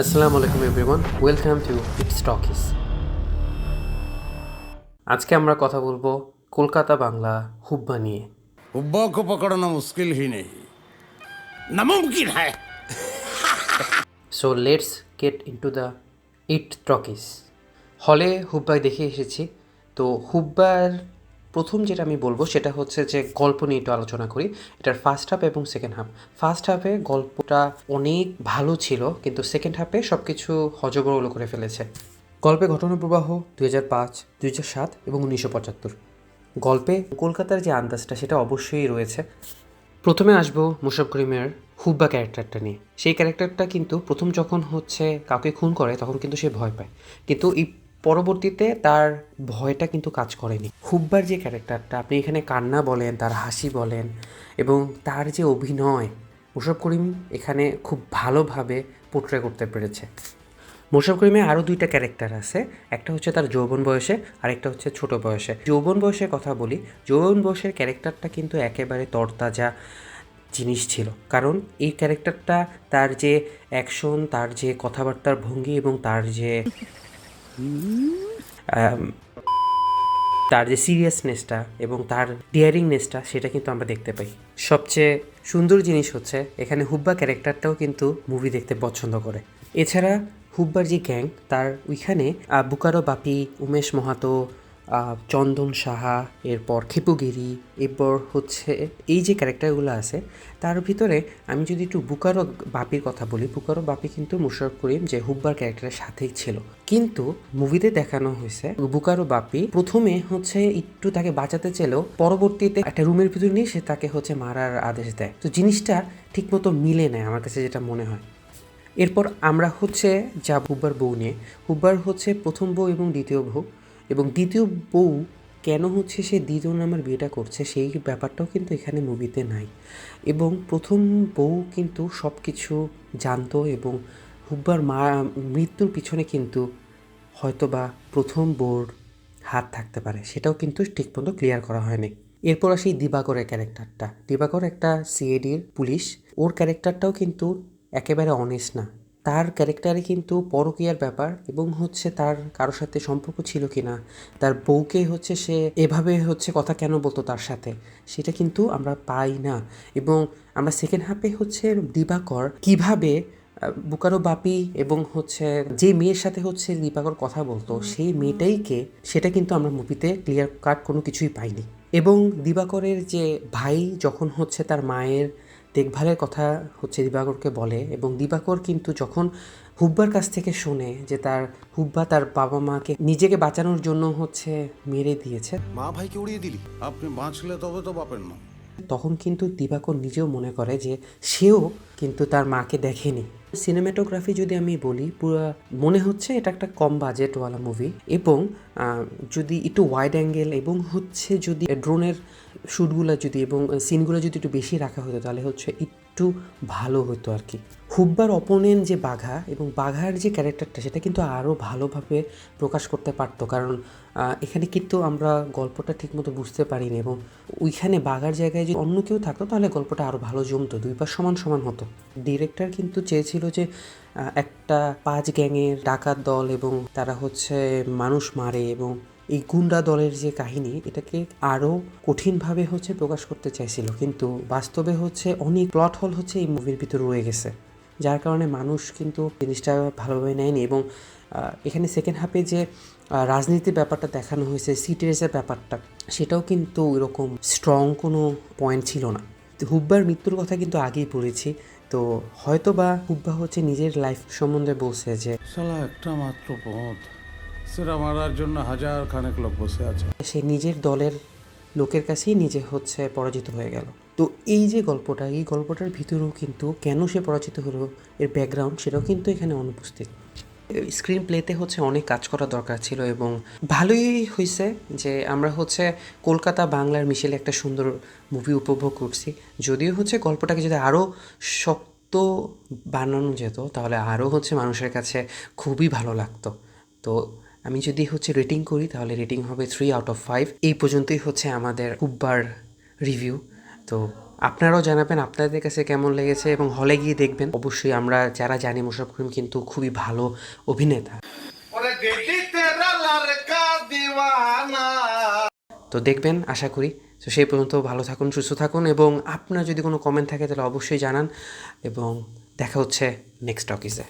আসসালামু আলাইকুম everyone welcome to it's talkies আজকে আমরা কথা বলব কলকাতা বাংলা হুব্বা নিয়ে। হুব্বা কো পকড়না মুশকিল হি নেই। নামুমকিন হ্যায় so let's get into the eat talkies হলে হুব্বাই দেখে এসেছি। তো হুব্বার প্রথম যেটা আমি বলব সেটা হচ্ছে যে গল্প নিয়ে একটু আলোচনা করি। এটার ফার্স্ট হাফ এবং সেকেন্ড হাফ ফার্স্ট হাফে গল্পটা অনেক ভালো ছিল, কিন্তু সেকেন্ড হাফে সব কিছু হজবরল করে ফেলেছে। গল্পে ঘটনা প্রবাহ দুই হাজার পাঁচ, দুই হাজার সাত এবং উনিশশো পঁচাত্তর। গল্পে কলকাতার যে আন্দাজটা সেটা অবশ্যই রয়েছে। প্রথমে আসব মুশাব করিমের হুব্বা ক্যারেক্টারটা নিয়ে। সেই ক্যারেক্টারটা কিন্তু প্রথম যখন হচ্ছে কাউকে খুন করে, তখন কিন্তু সে ভয় পায়। কিন্তু এই পরবর্তীতে তার ভয়টা কিন্তু কাজ করেনি। হুব্বার যে ক্যারেক্টারটা, আপনি এখানে কান্না বলেন, তার হাসি বলেন এবং তার যে অভিনয় মুশাব করিম এখানে খুব ভালোভাবে পোট্রে করতে পেরেছে। মোশারফ করিমে আরও দুইটা ক্যারেক্টার আছে, একটা হচ্ছে তার যৌবন বয়সে, আরেকটা হচ্ছে ছোট বয়সে। যৌবন বয়সের কথা বলি, যৌবন বয়সের ক্যারেক্টারটা কিন্তু একেবারে তরতাজা জিনিস ছিল। কারণ এই ক্যারেক্টারটা তার যে অ্যাকশন তার যে কথাবার্তার ভঙ্গি এবং তার যে তার যে সিরিয়াসনেসটা এবং তার ডিয়ারিংনেসটা সেটা কিন্তু আমরা দেখতে পাই। সবচেয়ে সুন্দর জিনিস হচ্ছে, এখানে হুব্বা ক্যারেক্টারটাও কিন্তু মুভি দেখতে পছন্দ করে। এছাড়া হুব্বার যে গ্যাং তার ওইখানে বুকারো বাপি, উমেশ মাহাতো চন্দন সাহা, এরপর খেপুগিরি, এরপর হচ্ছে এই যে ক্যারেক্টারগুলো আছে, তার ভিতরে আমি যদি একটু বুকারো বাপির কথা বলি, বুকারো বাপি কিন্তু মুশারফ করিম যে হুব্বার ক্যারেক্টারের সাথেই ছিল। কিন্তু মুভিতে দেখানো হয়েছে বুকারো বাপি প্রথমে হচ্ছে একটু তাকে বাঁচাতে চেলেও পরবর্তীতে একটা রুমের ভিতর নিয়ে সে তাকে হচ্ছে মারার আদেশ দেয়। তো জিনিসটা ঠিকমতো মিলে নেয় আমার কাছে যেটা মনে হয়। এরপর আমরা হচ্ছে যা হুব্বার বউ নিয়ে। হুব্বার হচ্ছে প্রথম বউ এবং দ্বিতীয় বউ। এবং দ্বিতীয় বউ কেন হচ্ছে সে দ্বিতীয় নাম্বার বিয়েটা করছে, সেই ব্যাপারটাও কিন্তু এখানে মুভিতে নাই। এবং প্রথম বউ কিন্তু সব কিছু জানতো এবং হুব্বার মা, মৃত্যুর পিছনে কিন্তু হয়তোবা প্রথম বোর্ড হাত থাকতে পারে, সেটাও কিন্তু ঠিকমতো ক্লিয়ার করা হয়নি। এরপর আসি দিবাকরের ক্যারেক্টারটা দিবাকর একটা সিএডির পুলিশ, ওর ক্যারেক্টারটাও কিন্তু একেবারে অনেস্ট না। তার ক্যারেক্টারে কিন্তু পরকীয়ার ব্যাপার এবং হচ্ছে তার কারোর সাথে সম্পর্ক ছিল কি না তার বউকে হচ্ছে সে এভাবে হচ্ছে কথা কেন বলতো তার সাথে সেটা কিন্তু আমরা পাই না। এবং আমরা সেকেন্ড হাফে হচ্ছে দিবাকর কীভাবে বুকারো বাপি এবং হচ্ছে যে মেয়ের সাথে হচ্ছে দীপাকর কথা বলতো সেই মেয়েটাইকে সেটা কিন্তু আমরা মুভিতে ক্লিয়ার কাট কোনো কিছুই পাইনি। এবং দিবাকরের যে ভাই যখন হচ্ছে তার মায়ের দেখভালের কথা হচ্ছে দিবাকরকে বলে এবং দিবাকর কিন্তু যখন হুব্বার কাছ থেকে শোনে যে তার হুব্বা তার বাবা মাকে নিজেকে বাঁচানোর জন্য হচ্ছে মেরে দিয়েছে মা ভাইকে উড়িয়ে দিলি? আপনি বাঁচলে তবে তো বাপের নাম তখন কিন্তু দিবাকর নিজেও মনে করে যে সেও কিন্তু তার মাকে দেখেনি। সিনেমাটোগ্রাফি যদি আমি বলি পুরো মনে হচ্ছে এটা একটা কম বাজেটওয়ালা মুভি এবং যদি একটু ওয়াইড অ্যাঙ্গেল এবং হচ্ছে যদি ড্রোনের শ্যুটগুলো যদি এবং সিনগুলো যদি একটু বেশি রাখা হতো, তাহলে হচ্ছে একটু ভালো হতো আর কি হুব্বার অপোনেন্ট যে বাঘা এবং বাঘার যে ক্যারেক্টারটা, সেটা কিন্তু আরও ভালোভাবে প্রকাশ করতে পারতো। কারণ এখানে কিন্তু আমরা গল্পটা ঠিকমতো বুঝতে পারিনি এবং ওইখানে বাঘার জায়গায় যদি অন্য কেউ থাকতো, তাহলে গল্পটা আরও ভালো জমতো, দুই পাশ সমান সমান হতো। ডিরেক্টর কিন্তু চেয়েছিল যে একটা পাঁচ গ্যাংয়ের ডাকাত দল এবং তারা হচ্ছে মানুষ মারে এবং এই গুন্ডা দলের যে কাহিনী, এটাকে আরও কঠিনভাবে হচ্ছে প্রকাশ করতে চাইছিল। কিন্তু বাস্তবে হচ্ছে অনেক প্লট হল হচ্ছে এই মুভির ভিতরে রয়ে গেছে। যার কারণে মানুষ কিন্তু জিনিসটা ভালোভাবে নেয়নি এবং এখানে সেকেন্ড হাফে যে রাজনীতির ব্যাপারটা দেখানো হয়েছে সিটি রেসের ব্যাপারটা, সেটাও কিন্তু এরকম স্ট্রং কোনো পয়েন্ট ছিল না। হুব্বার মৃত্যুর কথা কিন্তু আগেই পড়েছি তো হয়তো বা হুব্বা হচ্ছে নিজের লাইফ সম্বন্ধে বলছে যে একটা মাত্র পথ। সেটা মারার জন্য হাজার খানেক লোক বসে আছে। সে নিজের দলের লোকের কাছেই নিজে হচ্ছে পরাজিত হয়ে গেল। তো এই যে গল্পটা, এই গল্পটার ভিতরেও কিন্তু কেন সে পরাজিত হলো, এর ব্যাকগ্রাউন্ড সেটাও কিন্তু এখানে অনুপস্থিত। স্ক্রিন প্লেতে হচ্ছে অনেক কাজ করা দরকার ছিল এবং ভালোই হয়েছে যে আমরা হচ্ছে কলকাতা বাংলার মিশেলে একটা সুন্দর মুভি উপভোগ করছি। যদিও হচ্ছে গল্পটাকে যদি আরও শক্ত বানানো যেত, তাহলে আরও হচ্ছে মানুষের কাছে খুবই ভালো লাগতো। তো আমি যদি হচ্ছে রেটিং করি তাহলে রেটিং হবে থ্রি আউট অফ ফাইভ এই পর্যন্তই হচ্ছে আমাদের কুব্বার রিভিউ তো আপনারাও জানাবেন আপনাদের কাছে কেমন লেগেছে এবং হলে গিয়ে দেখবেন। অবশ্যই আমরা যারা জানি মোশারফ করিম কিন্তু খুবই ভালো অভিনেতা। তো দেখবেন আশা করি। তো সেই পর্যন্ত ভালো থাকুন সুস্থ থাকুন এবং আপনার যদি কোনো কমেন্ট থাকে তাহলে অবশ্যই জানান। এবং দেখা হচ্ছে নেক্সট টকিসে